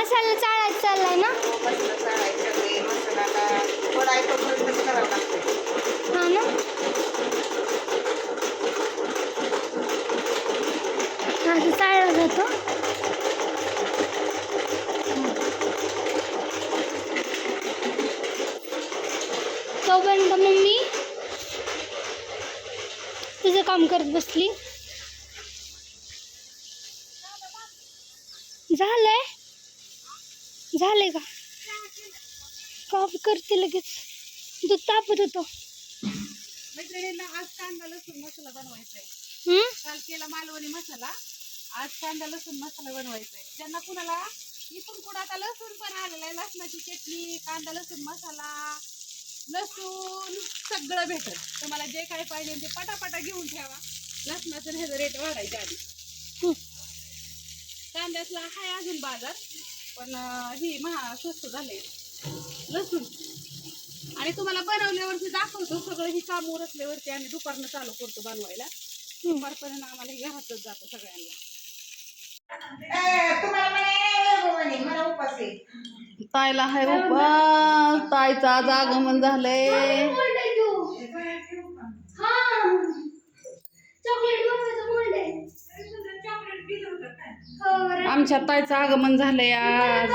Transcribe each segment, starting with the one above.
मसाला चाळायचा चाललाय ना? मसाला चाळायचा मसाला तोपर्यंत करावं लागतं हा ना? असं चाळला जातो. तोपर्यंत मम्मी तुझं काम करत बसली. झालंय? झालंय का? कॉफी करते लगेच. दूध तापत होतो. मैत्रिणींना आज कांदा लसूण मसाला बनवायचा आहे? काल केला मालवणी मसाला. आज कांदा लसूण मसाला बनवायचा आहे त्यांना कुणाला? इथून आता लसूण पण आलेला आहे. लसणाची चटणी कांदा लसूण मसाला लसूण सगळं भेटत तुम्हाला जे काय पाहिजे ते पटापटा घेऊन ठेवा. लसणाचं ह्याचं रेट वाढायच्या आधी. कांद्यातला आहे अजून बाजार. पण ही महा स्वस्त झाले. लसूण. आणि तुम्हाला बनवल्यावरती दाखवतो सगळं ही काम उरकल्यावरती आम्ही दुपारनं चालू करतो बनवायला. दुपारपर्यंत आम्हाला हे घरातच जातं सगळ्यांना. ताईला हाय उपास. ताईचं आज आगमन झालंय. आमच्या ताईचं आगमन झालंय आज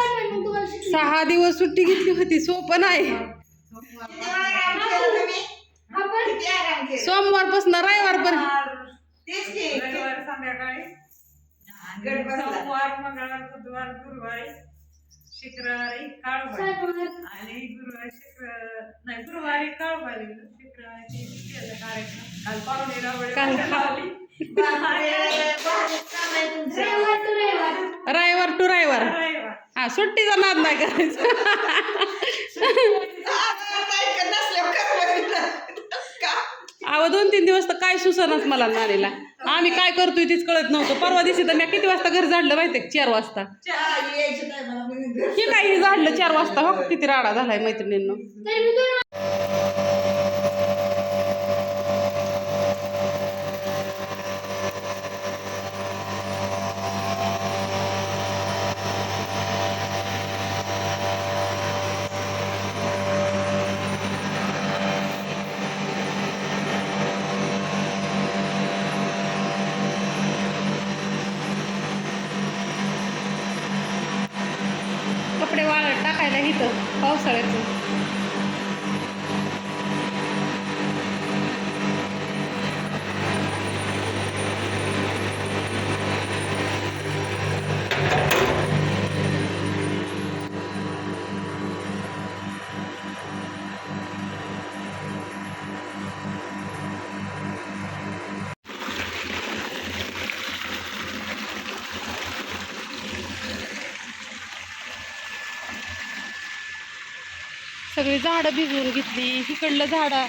सहा दिवस सुट्टी घेतली होती सोपं नाही सोमवारपासून रविवारपर्यंत रविवार पण शुक्रवारी काळूबाई आणि गुरुवारी शुक्र नाही गुरुवारी काळूबाई शुक्रवारी केलं कार्यक्रम काल पाहुणे रावळे रायवर रविवार टू रविवार. हा सुट्टीचा नाद नाही करायचा. अहो दोन तीन दिवस तर काय सुसनच मला नारीला. आम्ही काय करतोय तीच कळत नव्हतं. परवा दिवशी तर मी किती वाजता घर झाडलं माहितीये चार वाजता. हे काही झाडलं चार वाजता? हो किती राडा झालाय मैत्रिणींना? वाळ वाळत टाकायला इथं पावसाळ्याचं. सगळी झाडं भिजवून घेतली इकडलं झाडं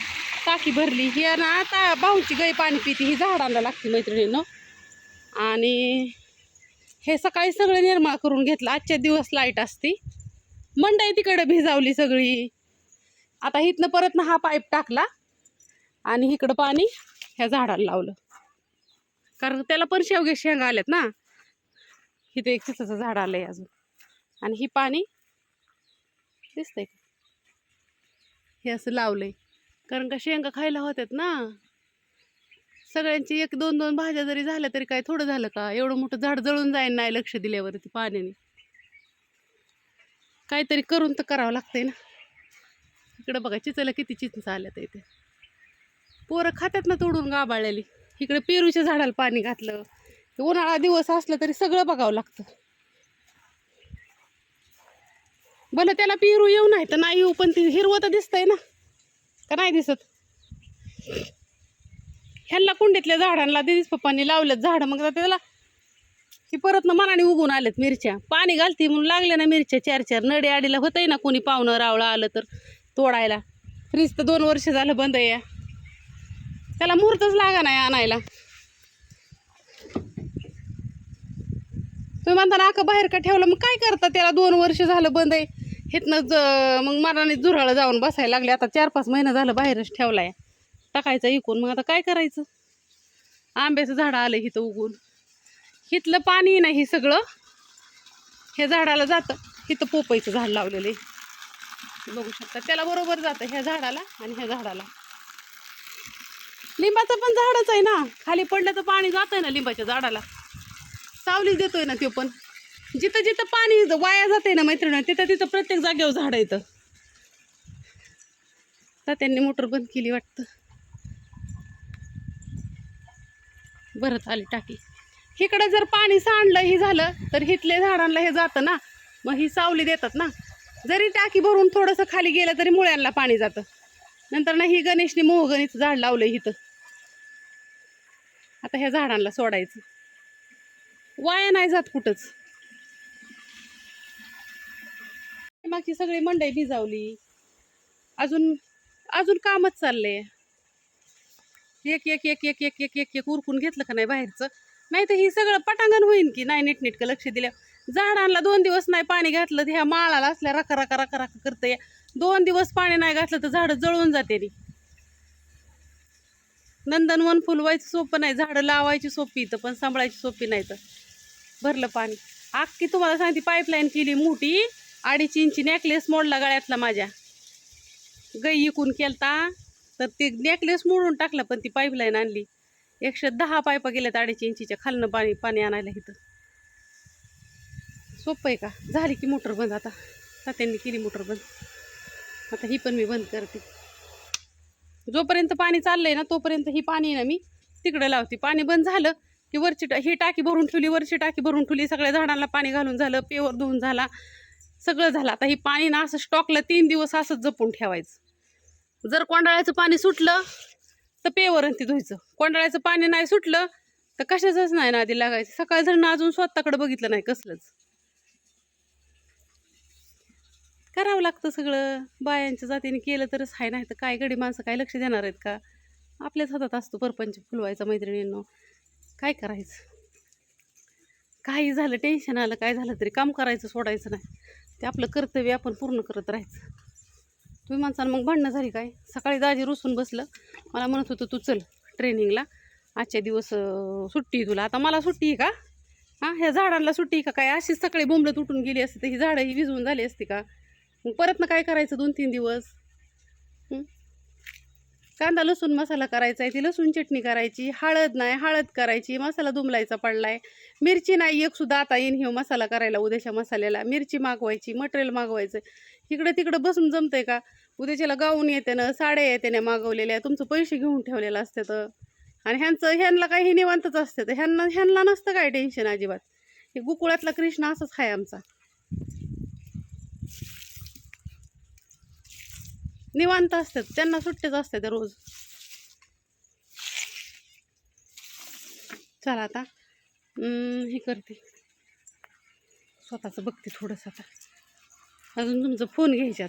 टाकी भरली. ही ना आता भाऊची गाई पाणी पिती ही झाडांना लागते मैत्रिणीनं. आणि हे सकाळी सगळं निर्माण करून घेतलं. आजच्या दिवस लाइट असती. मंडई तिकडे भिजावली सगळी. आता इथनं परत ना हा पाईप टाकला आणि इकडं पाणी ह्या झाडाला लावलं. कारण त्याला पण शेवगे शेंगा आल्यात ना. इथं एक चिचाचं झाड आलंय अजून. आणि ही पाणी दिसतंय का? हे असं लावलंय. कारण का शेंगा खायला होत्यात ना. सगळ्यांची एक दोन दोन भाज्या जरी झाल्या तरी काय थोडं झालं का? एवढं मोठं झाड जळून जाईन नाही लक्ष दिल्यावरती पाण्याने. काहीतरी करून तर करावं लागतंय ना. इकडं बघा चिचला किती चिंच आल्यात इथे. पोरं खात्यात ना तोडून गाबाळलेली इकडे पेरूच्या झाडाला पाणी घातलं. उन्हाळा दिवस असलं तरी सगळं बघावं लागतं. भलं त्याला पेरू येऊ नाही तर नाही येऊ पण ते हिरवं तर दिसतंय ना. का नाही दिसत? ह्यांना कुंडीतल्या झाडांना दिदीस पप्पांनी लावलेत झाडं मग त्याला की परत ना मनाने उगून आलेत मिरच्या. पाणी घालते म्हणून लागल्या ना मिरच्या चार चार. नडे आडीला होतंय ना कोणी पाहुणं रावळं आलं तर तोडायला. फ्रीज तर दोन वर्ष झालं बंद आहे या. त्याला मुहूर्तच लागा नाही आणायला. तुम्ही म्हणता ना बाहेर का ठेवलं? मग काय करता? त्याला दोन वर्ष झालं बंद आहे. हिथनं ज मग मनाने झुराळं जाऊन बसायला लागले. आता चार पाच महिना झालं बाहेरच ठेवलाय. टाकायचं इकून. मग आता काय करायचं? आंब्याचं झाडं आलं इथं उगून. हिथलं पाणी नाही सगळं? हे झाडाला जातं. इथं पोपईचं झाड लावलेलं आहे. बघू शकता. त्याला बरोबर जातं ह्या झाडाला आणि ह्या झाडाला. लिंबाचं पण झाडच आहे ना. खाली पडलं तर पाणी जातंय ना लिंबाच्या झाडाला. सावलीच देतोय ना तो पण. जिथं जिथं पाणी वाया जाते ना मैत्रिणी तिथं तिथं प्रत्येक जागेवर झाड येतं. तर त्यांनी मोटर बंद केली वाटतं. भरत आली टाकी. इकडं जर पाणी सांडलं हे झालं तर हिथल्या झाडांना हे जातं ना. मग ही सावली देतात ना. जरी टाकी भरून थोडंसं खाली गेलं तरी मुळ्यांना पाणी जातं. नंतर ना ही गणेशने मोहगणीचं झाड लावलं इथं. आता ह्या झाडांना सोडायचं. वाया नाही जात कुठंच. मागची सगळी मंडई भिजावली. अजून अजून कामच चाललंय. एक एक एक एक एक एक एक एक उरकून घेतलं का नाही बाहेरचं? नाही तर ही सगळं पटांगण होईन की? नाही नीटनीटकं लक्ष दिल्या झाडांना दोन दिवस नाही पाणी घातलं तर ह्या माळाला असल्या रखा रखा रखा रखा करतं या दोन दिवस पाणी नाही घातलं तर झाडं जळून जाते री नंदनवन फुलवायचं सोपं नाही झाडं लावायची सोपी तर पण सांभाळायची सोपी नाही तर भरलं पाणी. आखी तुम्हाला सांगते पाईपलाईन केली मोठी अडीच इंची नेकलेस मोडला गळ्यातला माझ्या. गई इकून केलता तर ते नेकलेस मोडून टाकला पण ती पाईपलाईन आणली. एकशे दहा पायपा गेल्यात अडीच इंचीच्या खालनं पाणी पाणी आणायला इथं. सोपं आहे का? झाली की मोटर बंद आता. तात्यांनी केली मोटर बंद. आता ही पण मी बंद करते. जोपर्यंत पाणी चाललंय ना तोपर्यंत ही पाणी ना मी तिकडं लावते. पाणी बंद झालं की वरची टा ही टाकी भरून ठेवली वरची टाकी भरून ठेवली सगळ्या झाडांना पाणी घालून झालं पेवर धुवून झाला. सगळं झालं. आता ही पाणी ना असं स्टॉकला तीन दिवस असंच जपून ठेवायचं. जर कोंडाळ्याचं पाणी सुटलं तर पेवरण ती धुयचं कोंडाळ्याचं पाणी नाही सुटलं तर कशाचंच नाही ना आधी लागायचं. सकाळ जर ना अजून स्वतःकडे बघितलं नाही कसलंच? करावं लागतं सगळं. बायांच्या जातीने केलं तरच आहे नाही तर काय गडी माणसं काय लक्ष देणार आहेत का? आपल्याच हातात असतो परपंच फुलवायचा मैत्रिणींनो. काय करायचं? काही झालं टेन्शन आलं काय झालं तरी काम करायचं सोडायचं नाही. ते आपलं कर्तव्य आपण पूर्ण करत राहायचं. तुम्ही माणसानं मग भांडणं झाली काय? सकाळी दाजी रुसून बसलं. मला म्हणत होतं तू चल ट्रेनिंगला आजच्या दिवस सुट्टी तुला. आता मला सुट्टी आहे का? हां ह्या झाडांना सुट्टी आहे का काय? अशीच सकाळी बोंबलत उठून गेली असते तर ही झाडं ही विजवून झाली असती का? मग परत ना काय करायचं दोन तीन दिवस? कांदा लसूण मसाला करायचा आहे ती लसूण चटणी करायची हळद नाही हळद करायची मसाला दुमलायचा पडलाय. मिरची नाही एक सुद्धा आता येईन हे मसाला करायला उद्याच्या मसाल्याला. मिरची मागवायची मटेरियल मागवायचं. इकडं तिकडं बसून जमतंय का? उद्याच्याला गाऊन येते ना साड्या येते ना मागवलेल्या तुमचं पैसे घेऊन ठेवलेलं असते. तर आणि ह्यांचं ह्यांना काही निवांतच असते. तर ह्यांना ह्यांना नसतं काय टेन्शन अजिबात. हे गोकुळातला कृष्ण असंच आहे आमचा. निवांत असतात. त्यांना सुट्टेच असतात रोज. चला आता. हे करते. स्वतःचं बघते थोडंसं आता. अजून तुमचा फोन घ्यायच्यात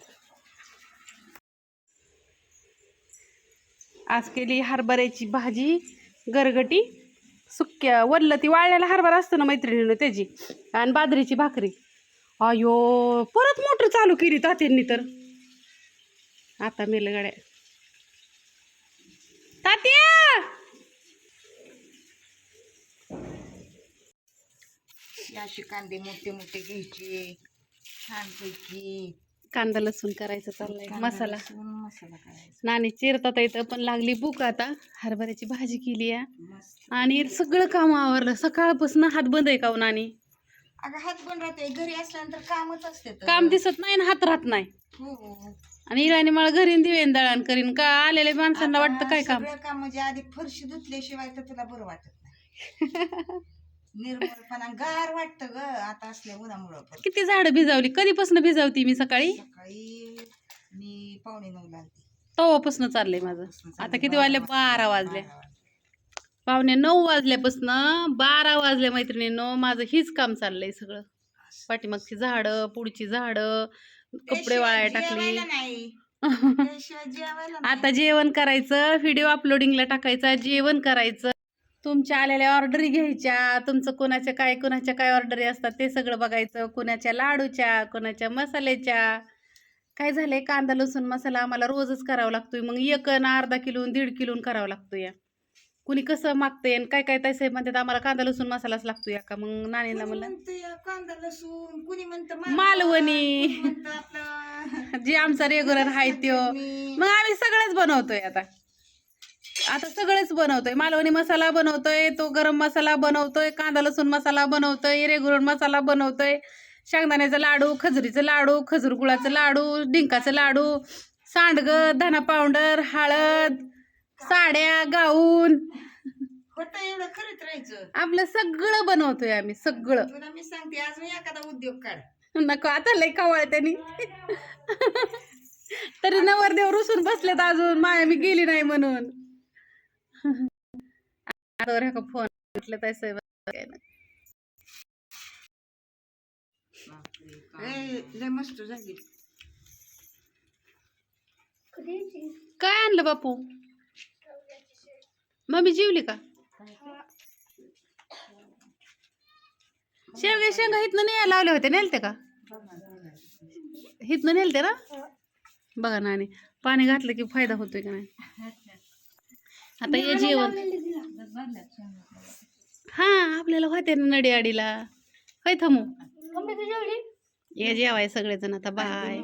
आज केली हरभऱ्याची भाजी गरगटी सुक्या वरलं ती वाळलेला हरभरा असतो ना मैत्रिणीनं त्याची. आणि बाजरीची भाकरी. अयो परत मोटर चालू केली तात्यांनी तर. आता मेल गाड्या. तात्या! अशी कांदे मोठे मोठे घ्यायचे छानपैकी. कांदा लसूण करायचं चाललंय कांदा मसाला. लसूण, मसाला करायचा. नाणी चिरतात इथं पण लागली बुक आता. हरभऱ्याची भाजी केली आहे मस्त. आणि सगळं काम आवरलं. सकाळपासून हात बंद आहे का हो नानी? अगं हात पण राहते घरी असल्यानंतर कामच असते तर. काम दिसत नाही ना हात राहत नाही. हो हो. आणि इराणी मला घरी दिवेन दळण करीन. का आलेल्या माणसांना वाटतं काय काम? सगळं काम म्हणजे आधी फरशी धुतल्याशिवाय तर तुला बरं वाटत नाही. निर्मळपणा गार वाटतं ग आता असल्या उन्हामुळं पण. किती झाडं भिजावली? कधीपासून भिजावती मी सकाळी? सकाळी मी पावणे नऊ लागते तेव्हापासून चाललंय माझं. आता किती वाजले? बारा वाजले. पावणे नऊ वाजल्यापासून बारा वाजले मैत्रिणींनो माझं हीच काम चाललंय सगळं. पाठीमागची झाडं पुढची झाडं कपडे वाळायला टाकली. नाही. आता जेवण करायचं व्हिडिओ अपलोडिंगला टाकायचा जेवण करायचं. तुमच्या आलेल्या ऑर्डरी घ्यायच्या. तुमचं कोणाच्या काय कोणाच्या काय ऑर्डरी असतात ते सगळं बघायचं. कोणाच्या लाडूच्या कोणाच्या मसाल्याच्या. काय झालंय? कांदा लसूण मसाला आम्हाला रोजच करावा लागतोय. मग एक अन अर्धा किलो दीड किलो करावा लागतो या. कुणी कसं मागते आणि काय काय तसे म्हणतात आम्हाला कांदा लसूण मसालाच लागतो या का मग कुणी म्हणलं कांदा लसूण कुणी म्हणतं मालवणी. जे आमचा रेग्युलर आहे त्यो. मग आम्ही सगळंच बनवतोय आता. आता सगळंच बनवतोय. मालवणी मसाला बनवतोय तो गरम मसाला बनवतोय कांदा लसूण मसाला बनवतोय रेग्युलर मसाला बनवतोय. शेंगदाण्याचा लाडू खजुरीचं लाडू खजूर गुळाचं लाडू डिंकाचं लाडू सांडगं धना पावडर हळद साड्या गाऊन. होतं एवढं खरंच राहायचं. आपलं सगळं बनवतोय आम्ही सगळं. तुला मी सांगते अजून एखादा उद्योग काढ. नको आता लय कवाळ त्यांनी. तरी नवरदेव रुसून बसलेत अजून माया मी गेली नाही म्हणून. आता फोन म्हटलं तसं काय? नाही. ए, लय मस्त झाली. काय आणलं बापू? मम्मी जेवली का? शेवगे शेंगा हिथनं नाही लावले होते नेलते का? हिथनं नेलते ना? बघा ना आणि पाणी घातलं की फायदा होतोय का नाही? आता हे जेवण हा आपल्याला होते ना नडी अडीला होय थांबू. ये जेवाय सगळेजण आता बाय.